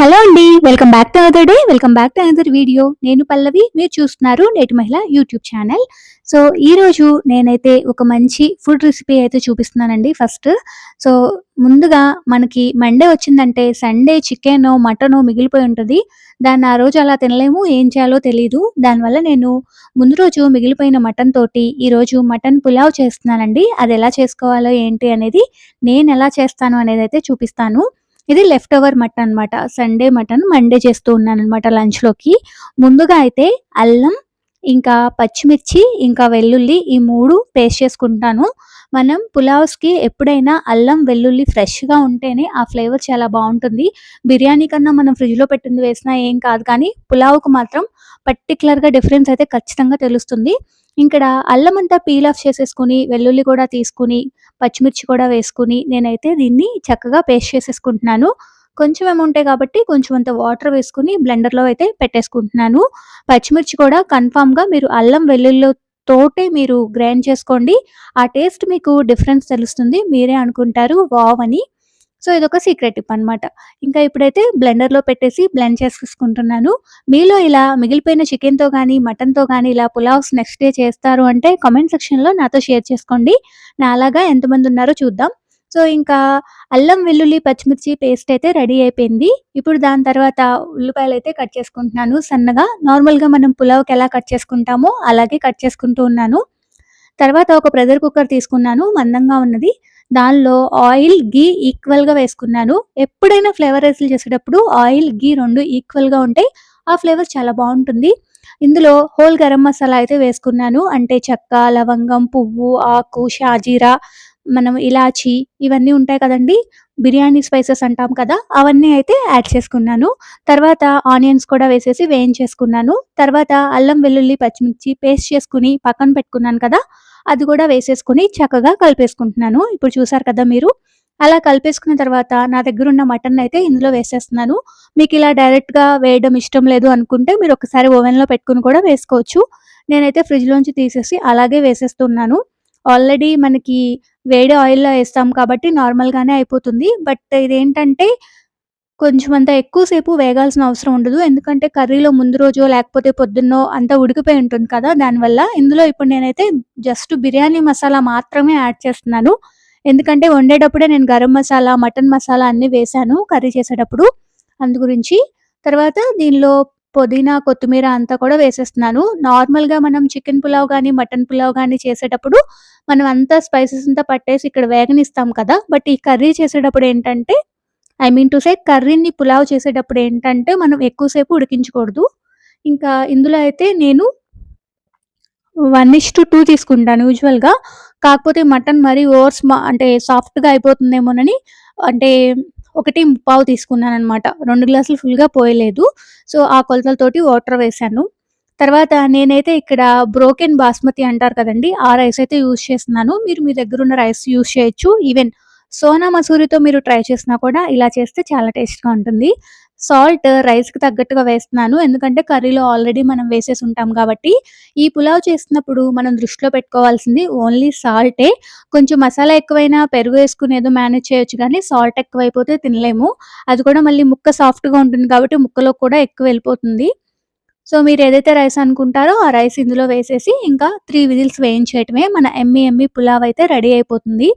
Hello అండి welcome back to other day welcome back to another video. నేను పల్లవి మీరు చూస్తున్నారు నేటి మహిళ యూట్యూబ్ ఛానల్. సో ఈరోజు నేనైతే ఒక మంచి ఫుడ్ రెసిపీ అయితే చూపిస్తున్నానండి ఫస్ట్. సో ముందుగా మనకి మండే వచ్చిందంటే సండే చికెన్ మటన్ మిగిలిపోయి ఉంటుంది. దాన్ని ఆ రోజు అలా తినలేము ఏం చేయాలో తెలియదు దానివల్ల నేను ముందు రోజు మిగిలిపోయిన మటన్ తోటి ఈరోజు మటన్ పులావ్ చేస్తున్నానండి. అది ఎలా చేసుకోవాలో ఏంటి అనేది నేను ఎలా చేస్తాను అనేది అయితే చూపిస్తాను. ఇది లెఫ్ట్ ఓవర్ మటన్ అనమాట సండే మటన్ మండే చేస్తూ ఉన్నాను అనమాట లంచ్లోకి ముందుగా అయితే అల్లం ఇంకా పచ్చిమిర్చి ఇంకా వెల్లుల్లి ఈ మూడు పేస్ట్ చేసుకుంటాను. మనం పులావ్స్కి ఎప్పుడైనా అల్లం వెల్లుల్లి ఫ్రెష్గా ఉంటేనే ఆ ఫ్లేవర్ చాలా బాగుంటుంది. బిర్యానీ కన్నా మనం ఫ్రిడ్జ్లో పెట్టింది వేసినా ఏం కాదు కానీ పులావ్కు మాత్రం పర్టికులర్గా డిఫరెన్స్ అయితే ఖచ్చితంగా తెలుస్తుంది. ఇక్కడ అల్లం అంతా పీల్ ఆఫ్ చేసేసుకుని వెల్లుల్లి కూడా తీసుకుని పచ్చిమిర్చి కూడా వేసుకుని నేనైతే దీన్ని చక్కగా పేస్ట్ చేసేసుకుంటున్నాను. కొంచెం అమౌంటే కాబట్టి కొంచెం అంత వాటర్ వేసుకుని బ్లెండర్లో అయితే పెట్టేసుకుంటున్నాను. పచ్చిమిర్చి కూడా కన్ఫామ్గా మీరు అల్లం వెల్లుల్లి తోటే మీరు గ్రైండ్ చేసుకోండి. ఆ టేస్ట్ మీకు డిఫరెన్స్ తెలుస్తుంది. మీరే అనుకుంటారు వావ్ అని. సో ఇదొక సీక్రెట్ టిప్ అనమాట ఇంకా ఇప్పుడైతే బ్లెండర్లో పెట్టేసి బ్లెండ్ చేసుకుంటున్నాను మీలో ఇలా మిగిలిపోయిన చికెన్తో కానీ మటన్తో కానీ ఇలా పులావ్స్ నెక్స్ట్ డే చేస్తారు అంటే కామెంట్ సెక్షన్లో నాతో షేర్ చేసుకోండి. నా అలాగా ఎంతమంది ఉన్నారో చూద్దాం. సో ఇంకా అల్లం వెల్లుల్లి పచ్చిమిర్చి పేస్ట్ అయితే రెడీ అయిపోయింది. ఇప్పుడు దాని తర్వాత ఉల్లిపాయలు అయితే కట్ చేసుకుంటున్నాను. సన్నగా నార్మల్గా మనం పులావ్కి ఎలా కట్ చేసుకుంటామో అలాగే కట్ చేసుకుంటూ ఉన్నాను. తర్వాత ఒక ప్రెషర్ కుక్కర్ తీసుకున్నాను. మందంగా ఉన్నది. దానిలో ఆయిల్ గీ ఈక్వల్గా వేసుకున్నాను. ఎప్పుడైనా ఫ్లేవర్ రైస్లు చేసేటప్పుడు ఆయిల్ గీ రెండు ఈక్వల్గా ఉంటాయి ఆ ఫ్లేవర్ చాలా బాగుంటుంది. ఇందులో హోల్ గరం మసాలా అయితే వేసుకున్నాను. అంటే చెక్క లవంగం పువ్వు ఆకు షాజీరా మనం ఇలాచి ఇవన్నీ ఉంటాయి కదండి. బిర్యానీ స్పైసెస్ అంటాం కదా అవన్నీ అయితే యాడ్ చేసుకున్నాను. తర్వాత ఆనియన్స్ కూడా వేసేసి వేయించేసుకున్నాను. తర్వాత అల్లం వెల్లుల్లి పచ్చిమిర్చి పేస్ట్ చేసుకుని పక్కన పెట్టుకున్నాను కదా అది కూడా వేసేసుకుని చక్కగా కలిపేసుకుంటున్నాను. ఇప్పుడు చూసారు కదా మీరు అలా కలిపేసుకున్న తర్వాత నా దగ్గర ఉన్న మటన్ అయితే ఇందులో వేసేస్తున్నాను. మీకు ఇలా డైరెక్ట్గా వేయడం ఇష్టం లేదు అనుకుంటే మీరు ఒకసారి ఓవెన్లో పెట్టుకుని కూడా వేసుకోవచ్చు. నేనైతే ఫ్రిడ్జ్లోంచి తీసేసి అలాగే వేసేస్తున్నాను. ఆల్రెడీ మనకి వేడి ఆయిల్లో వేస్తాం కాబట్టి నార్మల్గానే అయిపోతుంది. బట్ ఇదేంటంటే కొంచెం అంత ఎక్కువ సేపు వేగాల్సిన అవసరం ఉండదు. ఎందుకంటే కర్రీలో ముందు రోజో లేకపోతే పొద్దున్నో అంతా ఉడికిపోయి ఉంటుంది కదా దానివల్ల ఇందులో ఇప్పుడు నేనైతే జస్ట్ బిర్యానీ మసాలా మాత్రమే యాడ్ చేస్తున్నాను. ఎందుకంటే వండేటప్పుడే నేను గరం మసాలా మటన్ మసాలా అన్నీ వేశాను కర్రీ చేసేటప్పుడు. అందు గురించి తర్వాత దీనిలో పుదీనా కొత్తిమీర అంతా కూడా వేసేస్తున్నాను. నార్మల్గా మనం చికెన్ పులావ్ కానీ మటన్ పులావ్ కానీ చేసేటప్పుడు మనం అంతా స్పైసెస్ అంతా పట్టేసి ఇక్కడ వేగనిస్తాం కదా. బట్ ఈ కర్రీ చేసేటప్పుడు ఏంటంటే ఐ మీన్ టు సే కర్రీని పులావ్ చేసేటప్పుడు ఏంటంటే మనం ఎక్కువసేపు ఉడికించకూడదు. ఇంకా ఇందులో అయితే నేను వన్ ఇష్ టు టూ తీసుకుంటాను యూజువల్గా కాకపోతే మటన్ మరీ ఓవర్ అంటే సాఫ్ట్గా అయిపోతుందేమోనని అంటే ఒకటి పావు తీసుకున్నాను అనమాట రెండు గ్లాసులు ఫుల్గా పోయలేదు. సో ఆ కొలతలతోటి వాటర్ వేసాను. తర్వాత నేనైతే ఇక్కడ బ్రోకెన్ బాస్మతి అంటారు కదండి ఆ రైస్ అయితే యూజ్ చేస్తున్నాను. మీరు మీ దగ్గర ఉన్న రైస్ యూజ్ చేయొచ్చు. ఈవెన్ సోనా మసూరితో మీరు ట్రై చేసినా కూడా ఇలా చేస్తే చాలా టేస్ట్గా ఉంటుంది. సాల్ట్ రైస్కి తగ్గట్టుగా వేస్తున్నాను. ఎందుకంటే కర్రీలో ఆల్రెడీ మనం వేసేసి ఉంటాం కాబట్టి ఈ పులావ్ చేసినప్పుడు మనం దృష్టిలో పెట్టుకోవాల్సింది ఓన్లీ సాల్టే. కొంచెం మసాలా ఎక్కువైనా పెరుగు వేసుకుని ఏదో మేనేజ్ చేయొచ్చు కానీ సాల్ట్ ఎక్కువైపోతే తినలేము. అది కూడా మళ్ళీ ముక్క సాఫ్ట్గా ఉంటుంది కాబట్టి ముక్కలో కూడా ఎక్కువ వెళ్ళిపోతుంది. సో మీరు ఏదైతే రైస్ అనుకుంటారో ఆ రైస్ ఇందులో వేసేసి ఇంకా త్రీ విజిల్స్ వేయించేయటమే. మన ఎమ్మి ఎమ్మి పులావ్ అయితే రెడీ అయిపోతుంది.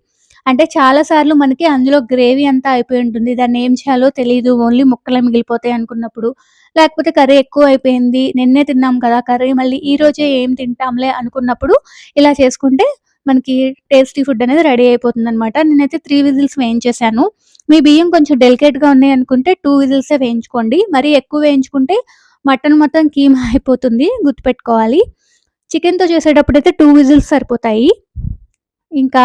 అంటే చాలా సార్లు మనకి అందులో గ్రేవీ అంతా అయిపోయి ఉంటుంది. దాన్ని ఏం చేయాలో తెలియదు ఓన్లీ ముక్కలే మిగిలిపోతాయి అనుకున్నప్పుడు. లేకపోతే కర్రీ ఎక్కువ అయిపోయింది. నిన్నే తిన్నాం కదా కర్రీ. మళ్ళీ ఈ రోజే ఏం తింటాంలే అనుకున్నప్పుడు ఇలా చేసుకుంటే మనకి టేస్టీ ఫుడ్ అనేది రెడీ అయిపోతుంది అనమాట నేనైతే త్రీ విజిల్స్ వేయించేసాను మీ బియ్యం కొంచెం డెలికేట్గా ఉన్నాయి అనుకుంటే టూ విజిల్సే వేయించుకోండి. మరీ ఎక్కువ వేయించుకుంటే మటన్ మొత్తం కీమా అయిపోతుంది. గుర్తుపెట్టుకోవాలి. చికెన్తో చేసేటప్పుడు అయితే టూ విజిల్స్ సరిపోతాయి. ఇంకా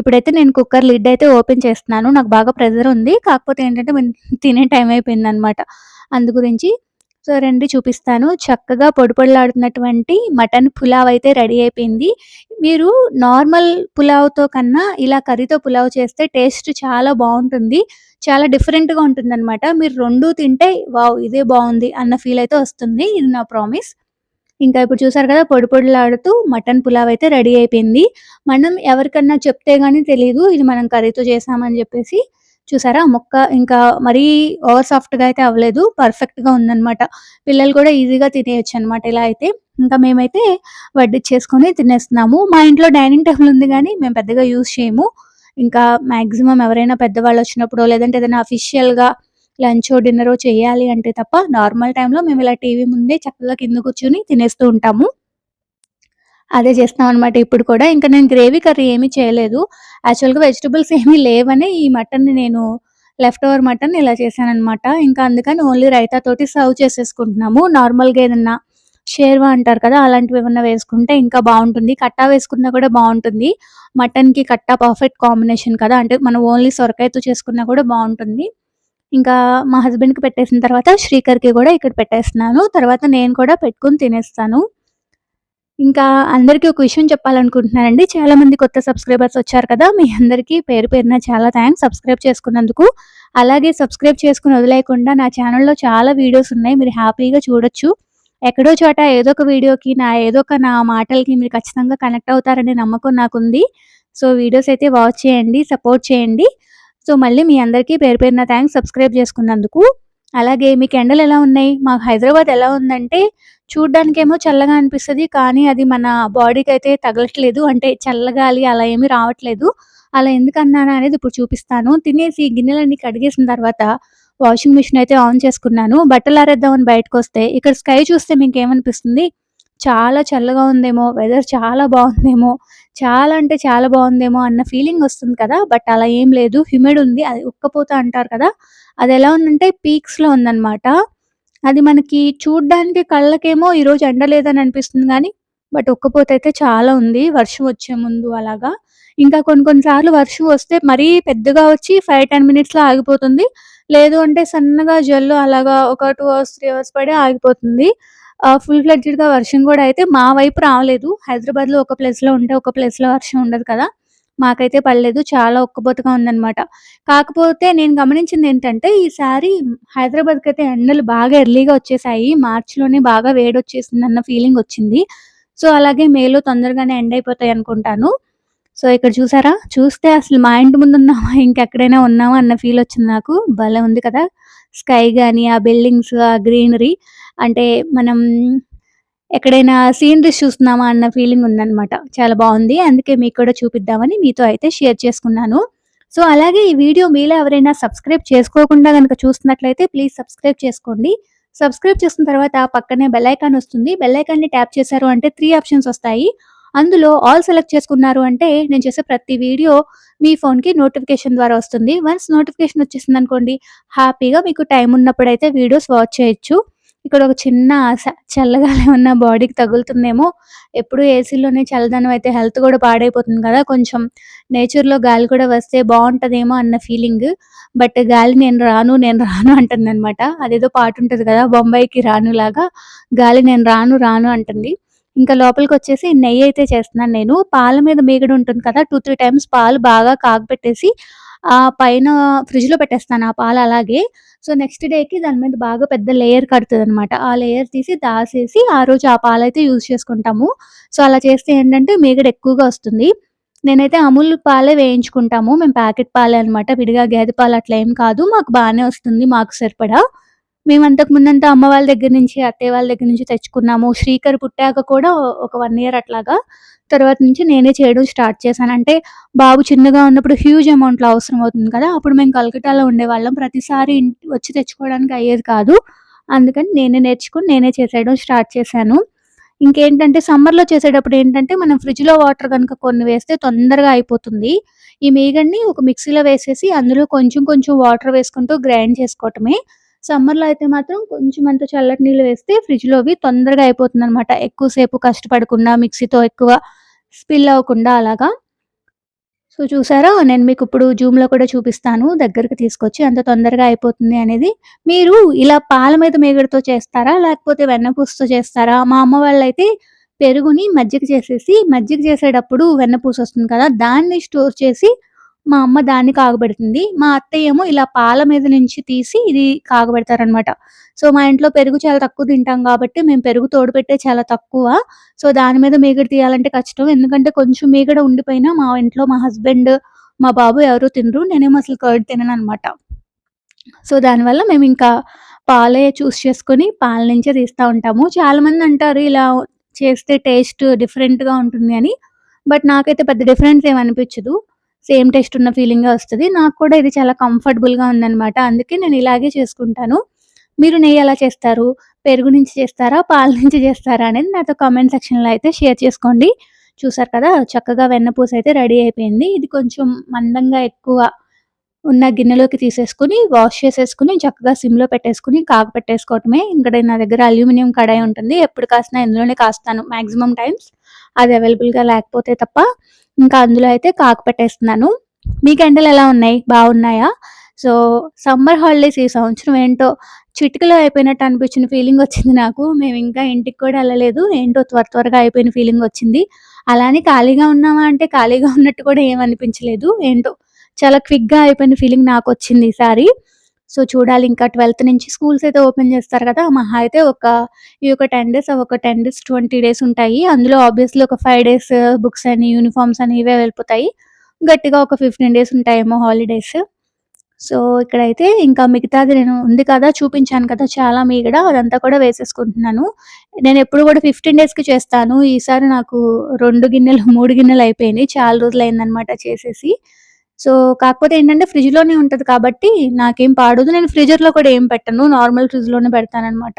ఇప్పుడైతే నేను కుక్కర్ లిడ్ అయితే ఓపెన్ చేస్తున్నాను. నాకు బాగా ప్రెజర్ ఉంది. కాకపోతే ఏంటంటే తినే టైం అయిపోయింది అనమాట అందు గురించి సో రండి చూపిస్తాను. చక్కగా పొడి పొడిలాడుతున్నటువంటి మటన్ పులావ్ అయితే రెడీ అయిపోయింది. మీరు నార్మల్ పులావ్తో కన్నా ఇలా కర్రీతో పులావ్ చేస్తే టేస్ట్ చాలా బాగుంటుంది. చాలా డిఫరెంట్గా ఉంటుంది అనమాట మీరు రెండు తింటే వావ్ ఇదే బాగుంది అన్న ఫీల్ అయితే వస్తుంది. ఇది నా ప్రామిస్ ఇంకా ఇప్పుడు చూసారు కదా పొడి పొడిలాడుతూ మటన్ పులావ్ అయితే రెడీ అయిపోయింది మనం ఎవరికన్నా చెప్తే గానీ తెలియదు ఇది మనం కర్రీతో చేసామని చెప్పేసి చూసారా ముక్క ఇంకా మరీ ఓవర్ సాఫ్ట్‌గా అయితే అవ్వలేదు. పర్ఫెక్ట్‌గా ఉందనమాట. పిల్లలు కూడా ఈజీగా తినేయొచ్చు అనమాట ఇలా అయితే. ఇంకా మేమైతే వడ్డిచ్చేసుకొని తినేస్తున్నాము. మా ఇంట్లో డైనింగ్ టేబుల్ ఉంది కానీ మేము పెద్దగా యూజ్ చేయము. ఇంకా మాక్సిమం ఎవరైనా పెద్దవాళ్ళు వచ్చినప్పుడో, లేదంటే ఏదైనా అఫీషియల్‌గా లంచో, డిన్నరో చేయాలి అంటే తప్ప, నార్మల్ టైంలో మేము ఇలా టీవీ ముందే చక్కగా కింద కూర్చొని తినేస్తూ ఉంటాము. అదే చేస్తున్నామనమాట ఇప్పుడు కూడా. ఇంకా నేను గ్రేవీ కర్రీ ఏమీ చేయలేదు. యాక్చువల్‌గా వెజిటబుల్స్ ఏమీ లేవని ఈ మటన్‌ని నేను లెఫ్ట్ ఓవర్ మటన్ ఇలా చేశాననమాట. ఇంకా అందుకని ఓన్లీ రైతా తోటి సర్వ్ చేసేసుకుంటున్నాము. నార్మల్‌గా ఏదన్నా షేర్వా అంటారు కదా! అలాంటివి ఏమన్నా వేసుకుంటే ఇంకా బాగుంటుంది కట్టా వేసుకున్నా కూడా బాగుంటుంది మటన్‌కి కట్టా పర్ఫెక్ట్ కాంబినేషన్ కదా! అంటే మనం ఓన్లీ సొరకాయతో చేసుకున్నా కూడా బాగుంటుంది ఇంకా మా హస్బెండ్‌కి పెట్టేసిన తర్వాత శ్రీకర్‌కి కూడా ఇక్కడ పెట్టేస్తున్నాను. తర్వాత నేను కూడా పెట్టుకొని తినేస్తాను. ఇంకా అందరికీ ఒక విషయం చెప్పాలనుకుంటున్నానండి. చాలా మంది కొత్త సబ్స్క్రైబర్స్ వచ్చారు కదా! మీ అందరికీ పేరు పేరున చాలా థ్యాంక్స్ సబ్స్క్రైబ్ చేసుకున్నందుకు. అలాగే సబ్స్క్రైబ్ చేసుకుని వదిలేయకుండా నా ఛానల్లో చాలా వీడియోస్ ఉన్నాయి. మీరు హ్యాపీగా చూడొచ్చు. ఎక్కడో చోట ఏదో ఒక వీడియోకి నా ఏదో ఒక నా మాటలకి మీరు ఖచ్చితంగా కనెక్ట్ అవుతారనే నమ్మకం నాకుంది. సో, వీడియోస్ అయితే వాచ్ చేయండి. సపోర్ట్ చేయండి. సో, మళ్ళీ మీ అందరికీ పేరు పేరున థ్యాంక్స్ సబ్స్క్రైబ్ చేసుకున్నందుకు. అలాగే మీకు ఎండలు ఎలా ఉన్నాయి? మాకు హైదరాబాద్ ఎలా ఉందంటే చూడ్డానికేమో చల్లగా అనిపిస్తది. కానీ అది మన బాడీకైతే తగలట్లేదు. అంటే చల్లగాలి అలా ఏమీ రావట్లేదు. అలా ఎందుకన్నాను అనేది ఇప్పుడు చూపిస్తాను. తినేసి గిన్నెలన్నీ కడిగేసిన తర్వాత వాషింగ్ మిషన్ అయితే ఆన్ చేసుకున్నాను. బట్టలు ఆరేద్దామని బయటకు బయటకొస్తే ఇక్కడ స్కై చూస్తే మీకు ఏమనిపిస్తుంది చాలా చల్లగా ఉందేమో, వెదర్ చాలా బాగుందేమో చాలా అంటే చాలా బాగుందేమో అన్న ఫీలింగ్ వస్తుంది కదా! బట్ అలా ఏం లేదు. హ్యూమిడ్ ఉంది. అది ఉక్కపోత అంటారు కదా! అది ఎలా ఉందంటే పీక్స్‌లో ఉందన్నమాట అది మనకి చూడ్డానికి కళ్ళకేమో ఈరోజు ఎండ లేదని అనిపిస్తుంది కానీ బట్ ఉక్కపోత అయితే చాలా ఉంది. వర్షం వచ్చే ముందు అలాగా. ఇంకా కొన్ని కొన్ని సార్లు వర్షం వస్తే మరీ పెద్దగా వచ్చి 5, 10 మినిట్స్‌లో ఆగిపోతుంది. లేదు అంటే సన్నగా జల్లు అలాగా ఒక టూ అవర్స్, త్రీ అవర్స్ పడి ఆగిపోతుంది. ఫుల్ ఫ్లెడ్జెడ్‌గా వర్షం కూడా అయితే మా వైపు రాలేదు. హైదరాబాద్‌లో ఒక ప్లేస్‌లో ఉంటే, ఒక ప్లేస్‌లో వర్షం ఉండదు కదా! మాకైతే పడలేదు. చాలా ఒక్కబోతగా ఉందన్నమాట కాకపోతే నేను గమనించింది ఏంటంటే ఈసారి అయితే ఎండలు బాగా ఎర్లీగా వచ్చేసాయి. మార్చిలోనే బాగా వేడి వచ్చేసింది అన్న ఫీలింగ్ వచ్చింది సో, అలాగే మేలో తొందరగానే ఎండ్ అయిపోతాయి అనుకుంటాను సో, ఇక్కడ చూసారా? చూస్తే అసలు మా ఇంటి ముందు ఉన్నామా ఇంకెక్కడైనా ఉన్నామా అన్న ఫీల్ వచ్చింది నాకు. భలే ఉంది కదా! స్కై గాని, ఆ బిల్డింగ్స్, ఆ గ్రీనరీ అంటే మనం ఎక్కడైనా సీనరీస్ చూస్తున్నామా అన్న ఫీలింగ్ ఉందన్నమాట చాలా బాగుంది అందుకే మీకు కూడా చూపిద్దామని మీతో అయితే షేర్ చేసుకున్నాను. సో, అలాగే ఈ వీడియో మీలో ఎవరైనా సబ్స్క్రైబ్ చేసుకోకుండా కనుక చూస్తున్నట్లయితే ప్లీజ్ సబ్స్క్రైబ్ చేసుకోండి. సబ్స్క్రైబ్ చేసిన తర్వాత పక్కనే బెల్లైకాన్ వస్తుంది. బెల్లైకాన్ని ట్యాప్ చేశారు అంటే త్రీ ఆప్షన్స్ వస్తాయి. అందులో ఆల్ సెలెక్ట్ చేసుకున్నారు అంటే నేను చేసే ప్రతి వీడియో మీ ఫోన్‌కి నోటిఫికేషన్ ద్వారా వస్తుంది. వన్స్ నోటిఫికేషన్ వచ్చేసిందనుకోండి హ్యాపీగా మీకు టైం ఉన్నప్పుడైతే వీడియోస్ వాచ్ చేయొచ్చు. ఇక్కడ ఒక చిన్న ఆశ చల్లగాలి ఉన్న బాడీకి తగులుతుందేమో, ఎప్పుడు ఏసీలోనే చల్లదనం అయితే హెల్త్ కూడా పాడైపోతుంది కదా! కొంచెం నేచర్‌లో గాలి కూడా వస్తే బాగుంటుందేమో అన్న ఫీలింగ్. బట్ గాలి నేను రాను, నేను రాను అంటుంది అనమాట అదేదో పాటుంటది కదా! బొంబాయికి రానులాగా గాలి నేను రాను, రాను అంటుంది. ఇంకా లోపలికి వచ్చేసి నెయ్యి అయితే చేస్తున్నాను నేను. పాల మీద మీగడ ఉంటుంది కదా! 2, 3 టైమ్స్ పాలు బాగా కాగబెట్టేసి ఆ పైన ఫ్రిడ్జ్‌లో పెట్టేస్తాను ఆ పాలు అలాగే. సో, నెక్స్ట్ డేకి దాని మీద బాగా పెద్ద లేయర్ కడతదనమాట. ఆ లేయర్ తీసి దాసేసి ఆ రోజు ఆ పాలైతే యూజ్ చేసుకుంటాము. సో, అలా చేస్తే ఏంటంటే మీగడ ఎక్కువగా వస్తుంది. నేనైతే అమూల్ పాలే వేయించుకుంటాము. మేము ప్యాకెట్ పాలే అనమాట. విడిగా గేదె పాలు అట్లా ఏం కాదు. మాకు బాగానే వస్తుంది మాకు సరిపడా. మేము అంతకు ముందంతా అమ్మ వాళ్ళ దగ్గర నుంచి, అత్తయ్య వాళ్ళ దగ్గర నుంచి తెచ్చుకున్నాము. శ్రీకర్ పుట్టాక కూడా ఒక వన్ ఇయర్ అట్లాగా. తర్వాత నుంచి నేనే చేయడం స్టార్ట్ చేశాను. అంటే బాబు చిన్నగా ఉన్నప్పుడు హ్యూజ్ అమౌంట్‌లో అవసరం అవుతుంది కదా! అప్పుడు మేము కలకట్టాలో ఉండేవాళ్ళం. ప్రతిసారి ఇంటి వచ్చి తెచ్చుకోవడానికి అయ్యేది కాదు. అందుకని నేనే నేర్చుకొని నేనే చేసేయడం స్టార్ట్ చేశాను. ఇంకేంటంటే సమ్మర్‌లో చేసేటప్పుడు ఏంటంటే మనం ఫ్రిడ్జ్‌లో వాటర్ గనుక కొన్ని వేస్తే తొందరగా అయిపోతుంది. ఈ మీగడని ఒక మిక్సీలో వేసేసి అందులో కొంచెం కొంచెం వాటర్ వేసుకుంటూ గ్రైండ్ చేసుకోవటమే. సమ్మర్‌లో అయితే మాత్రం కొంచెం అంత చల్లటి నీళ్ళు వేస్తే ఫ్రిడ్జ్‌లోవి తొందరగా అయిపోతుందనమాట. ఎక్కువ సేపు కష్టపడకుండా మిక్సీతో ఎక్కువ స్పిల్ అవ్వకుండా అలాగా. సో, చూసారా? నేను మీకు ఇప్పుడు జూమ్‌లో కూడా చూపిస్తాను. దగ్గరికి తీసుకొచ్చి అంత తొందరగా అయిపోతుంది అనేది. మీరు ఇలా పాల మీద మేగడితో చేస్తారా? లేకపోతే వెన్నపూసతో చేస్తారా? మా అమ్మ వాళ్ళైతే పెరుగుని మజ్జిగ చేసేసి, మజ్జిగ చేసేటప్పుడు వెన్నపూస వస్తుంది కదా! దాన్ని స్టోర్ చేసి మా అమ్మ దాన్ని కాగబెడుతుంది. మా అత్తయ్యేమో ఇలా పాల మీద నుంచి తీసి ఇది కాగబెడతారనమాట. సో, మా ఇంట్లో పెరుగు చాలా తక్కువ తింటాం కాబట్టి మేము పెరుగు తోడుపెట్టే చాలా తక్కువ. సో, దాని మీద మీగడ తీయాలంటే కష్టం. ఎందుకంటే కొంచెం మీగడ ఉండిపోయినా మా ఇంట్లో మా హస్బెండ్ మా బాబు ఎవరు తినరు నేనేమో అసలు కర్డ్ తినను అనమాట సో దానివల్ల మేము ఇంకా పాలే చూస్ చేసుకొని పాల నుంచే తీస్తూ ఉంటాము చాలామంది అంటారు ఇలా చేస్తే టేస్ట్ డిఫరెంట్గా ఉంటుంది అని బట్ నాకైతే పెద్ద డిఫరెన్స్ ఏమనిపించదు అనిపించదు సేమ్ టేస్ట్ ఉన్న ఫీలింగే వస్తుంది. నాకు కూడా ఇది చాలా కంఫర్టబుల్గా ఉందన్నమాట. అందుకే నేను ఇలాగే చేసుకుంటాను. మీరు నెయ్యి ఎలా చేస్తారు? పెరుగు నుంచి చేస్తారా? పాల నుంచి చేస్తారా? అనేది నాతో కామెంట్ సెక్షన్లో అయితే షేర్ చేసుకోండి. చూసారు కదా చక్కగా వెన్నపూస అయితే రెడీ అయిపోయింది. ఇది కొంచెం మందంగా ఎక్కువ ఉన్న గిన్నెలోకి తీసేసుకుని వాష్ చేసేసుకుని చక్కగా సిమ్లో పెట్టేసుకుని కాకు పెట్టేసుకోవటమే. ఇక్కడ నా దగ్గర అల్యూమినియం కడాయి ఉంటుంది. ఎప్పుడు కాసినా ఇందులోనే కాస్తాను. మ్యాక్సిమం టైమ్స్ అది అవైలబుల్గా లేకపోతే తప్ప ఇంకా అందులో అయితే కాకు పెట్టేస్తున్నాను. మీకు ఎండలు ఎలా ఉన్నాయి? బాగున్నాయా? సో సమ్మర్ హాలిడేస్ ఈ సంవత్సరం ఏంటో చిటికలో అయిపోయినట్టు అనిపించిన ఫీలింగ్ వచ్చింది నాకు. మేము ఇంకా ఇంటికి కూడా వెళ్ళలేదు. ఏంటో త్వర త్వరగా అయిపోయిన ఫీలింగ్ వచ్చింది. అలానే ఖాళీగా ఉన్నామా అంటే ఖాళీగా ఉన్నట్టు కూడా ఏమనిపించలేదు ఏంటో చాలా క్విక్గా అయిపోయిన ఫీలింగ్ నాకు వచ్చింది ఈసారి సో చూడాలి ఇంకా ట్వెల్త్ నుంచి స్కూల్స్ అయితే ఓపెన్ చేస్తారు కదా మహా అయితే ఒక ఈ ఒక టెన్ డేస్ ఒక టెన్ డేస్ ట్వంటీ డేస్ ఉంటాయి. అందులో ఆబ్వియస్లీ ఒక ఫైవ్ డేస్ బుక్స్ అని యూనిఫామ్స్ అని ఇవే వెళ్ళిపోతాయి. గట్టిగా ఒక ఫిఫ్టీన్ డేస్ ఉంటాయేమో హాలిడేస్ సో ఇక్కడైతే ఇంకా మిగతాది నేను ఉంది కదా చూపించాను కదా చాలా మీగడ అదంతా కూడా వేసేసుకుంటున్నాను. నేను ఎప్పుడు కూడా ఫిఫ్టీన్ డేస్కి చేస్తాను. ఈసారి నాకు రెండు గిన్నెలు మూడు గిన్నెలు అయిపోయింది చాలా రోజులు అయిందనమాట చేసేసి. సో కాకపోతే ఏంటంటే ఫ్రిడ్జ్లోనే ఉంటుంది కాబట్టి నాకేం పాడదు. నేను ఫ్రిడ్జర్లో కూడా ఏం పెట్టను. నార్మల్ ఫ్రిడ్జ్లోనే పెడతానమాట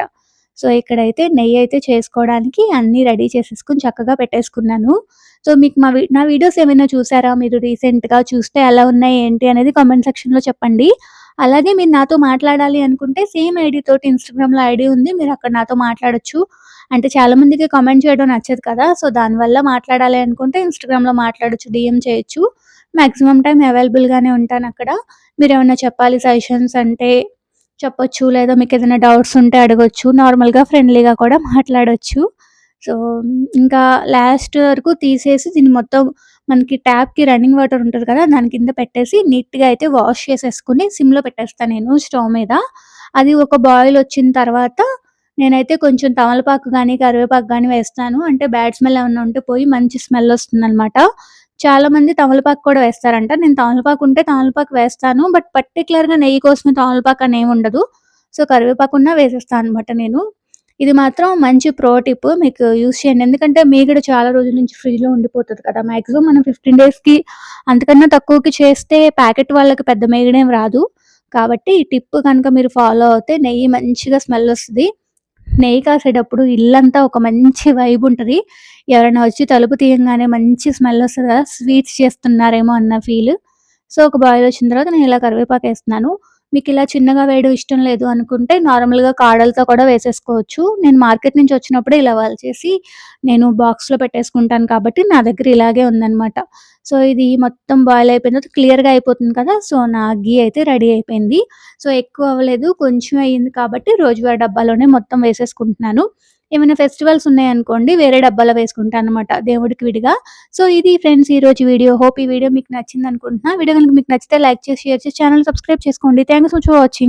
సో ఇక్కడైతే నెయ్యి అయితే చేసుకోవడానికి అన్నీ రెడీ చేసేసుకుని చక్కగా పెట్టేసుకున్నాను. సో మీకు మా నా వీడియోస్ ఏమైనా చూసారా? మీరు రీసెంట్గా చూస్తే ఎలా ఉన్నాయి ఏంటి అనేది కామెంట్ సెక్షన్లో చెప్పండి. అలాగే మీరు నాతో మాట్లాడాలి అనుకుంటే సేమ్ ఐడి తోటి ఇన్స్టాగ్రామ్లో ఐడి ఉంది. మీరు అక్కడ నాతో మాట్లాడొచ్చు. అంటే చాలా మందికి కామెంట్ చేయడం నచ్చదు కదా. సో దానివల్ల మాట్లాడాలి అనుకుంటే ఇన్స్టాగ్రామ్లో మాట్లాడొచ్చు డిఎం చేయొచ్చు. మ్యాక్సిమం టైం అవైలబుల్గానే ఉంటాను అక్కడ. మీరు ఏమైనా చెప్పాలి సజెషన్స్ అంటే చెప్పొచ్చు లేదా మీకు ఏదైనా డౌట్స్ ఉంటే అడగొచ్చు. నార్మల్గా ఫ్రెండ్లీగా కూడా మాట్లాడొచ్చు. సో ఇంకా లాస్ట్ వరకు తీసేసి దీన్ని మొత్తం మనకి ట్యాప్కి రన్నింగ్ వాటర్ ఉంటుంది కదా దాని కింద పెట్టేసి నీట్గా అయితే వాష్ చేసేసుకుని సిమ్లో పెట్టేస్తాను నేను స్టవ్ మీద. అది ఒక బాయిల్ వచ్చిన తర్వాత నేనైతే కొంచెం తమలపాకు కానీ కరివేపాకు కానీ వేస్తాను. అంటే బ్యాడ్ స్మెల్ ఏమైనా ఉంటే పోయి మంచి స్మెల్ వస్తుందన్నమాట. చాలా మంది తమలపాకు కూడా వేస్తారంట. నేను తమలపాకు ఉంటే తమలపాకు వేస్తాను. బట్ పర్టికులర్గా నెయ్యి కోసమే తమలపాకు అని ఏమి ఉండదు. సో కరివేపాకున్నా వేసేస్తాను అనమాట నేను. ఇది మాత్రం మంచి ప్రో టిప్ మీకు యూస్ చేయండి. ఎందుకంటే మీగడ చాలా రోజుల నుంచి ఫ్రిడ్జ్లో ఉండిపోతుంది కదా. మ్యాక్సిమం మనం ఫిఫ్టీన్ డేస్కి అంతకన్నా తక్కువకి చేస్తే ప్యాకెట్ వాళ్ళకి పెద్ద మేగడేం రాదు. కాబట్టి ఈ టిప్ కనుక మీరు ఫాలో అవుతే నెయ్యి మంచిగా స్మెల్ వస్తుంది. నెయ్యి కాసేటప్పుడు ఇల్లంతా ఒక మంచి వైబ్ ఉంటుంది. ఎవరైనా వచ్చి తలుపు తీయంగానే మంచి స్మెల్ వస్తుంది కదా స్వీట్స్ చేస్తున్నారేమో అన్న ఫీల్ సో ఒక బాయిల్ వచ్చిన తర్వాత నేను ఇలా కరివేపాకు వేస్తున్నాను. మీకు ఇలా చిన్నగా వేయడం ఇష్టం లేదు అనుకుంటే నార్మల్గా కాడలతో కూడా వేసేసుకోవచ్చు. నేను మార్కెట్ నుంచి వచ్చినప్పుడు ఇలా వాళ్ళు చేసి నేను బాక్స్లో పెట్టేసుకుంటాను కాబట్టి నా దగ్గర ఇలాగే ఉందనమాట సో ఇది మొత్తం బాయిల్ అయిపోయిన తర్వాత క్లియర్గా అయిపోతుంది కదా సో నా గీ అయితే రెడీ అయిపోయింది. సో ఎక్కువ అవ్వలేదు కొంచెం అయ్యింది కాబట్టి రోజువారీ డబ్బాలోనే మొత్తం వేసేసుకుంటున్నాను. ఏమైనా ఫెస్టివల్స్ ఉన్నాయనుకోండి వేరే డబ్బాలో వేసుకుంటాను అనమాట దేవుడికి విడిగా. సో ఇది ఫ్రెండ్స్ ఈ రోజు వీడియో. హోప్ ఈ వీడియో మీకు నచ్చింది అనుకుంటున్నా వీడియో కనుక మీకు నచ్చితే లైక్ చేసి షేర్ చేసి ఛానల్ సబ్స్క్రైబ్ చేసుకోండి. Thanks for watching.